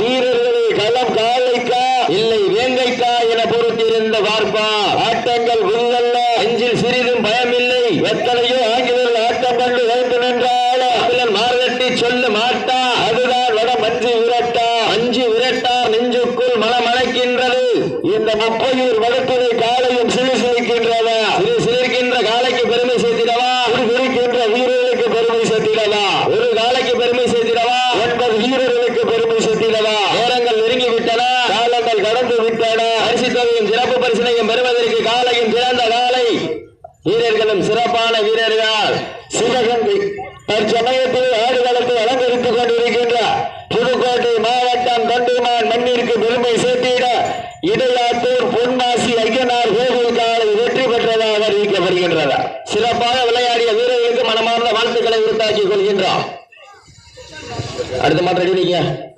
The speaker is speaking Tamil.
வீரர்களை களம் காலைக்கா? இல்லை வேங்கைக்கா என பொறுத்திருந்த வார்ப்பா ஆட்டங்கள் உள்ளல்ல அஞ்சில் சிறிதும் பயமில்லை. எத்தனையோ ஆங்கிலர்கள் ஆட்டம் கண்டு வைத்து நின்றாலும் மார்கட்டி சொல்ல மாட்டா. அதுதான் வட மஞ்சு விரட்டா. அஞ்சு விரட்டா நெஞ்சுக்குள் மனமணக்கின்றது. இந்த முப்பையூர் வடத்தினை காலையும் சிறு சிலிக்கின்றதா? சிறு சிலிர்க்கின்ற காலைக்கு பெருமை செய்து பரிசு சிறப்பு பரிசினையும் பெறுவதற்கு காலையும் சிறந்த காலை. வீரர்களும் சிறப்பான வீரர்கள். சிவகங்கை தற்சமயத்தில் ஆடுகளத்தை அலங்கரித்துக் கொண்டிருக்கின்ற புதுக்கோட்டை மாவட்டம் தொண்டைமான் மண்ணிற்கு பெருமை சேர்த்திட இடையாத்தூர் பொன்மாசி ஐயனார் கோகுல் காலை வெற்றி பெற்றதாக அறிவிக்கப்படுகின்றன சிறப்பாக விளையாடிய வீரர்களுக்கு மனமார்ந்த வாழ்த்துக்களை உறுத்தாக்கிக் கொள்கின்றோம். அடுத்த மாற்றம்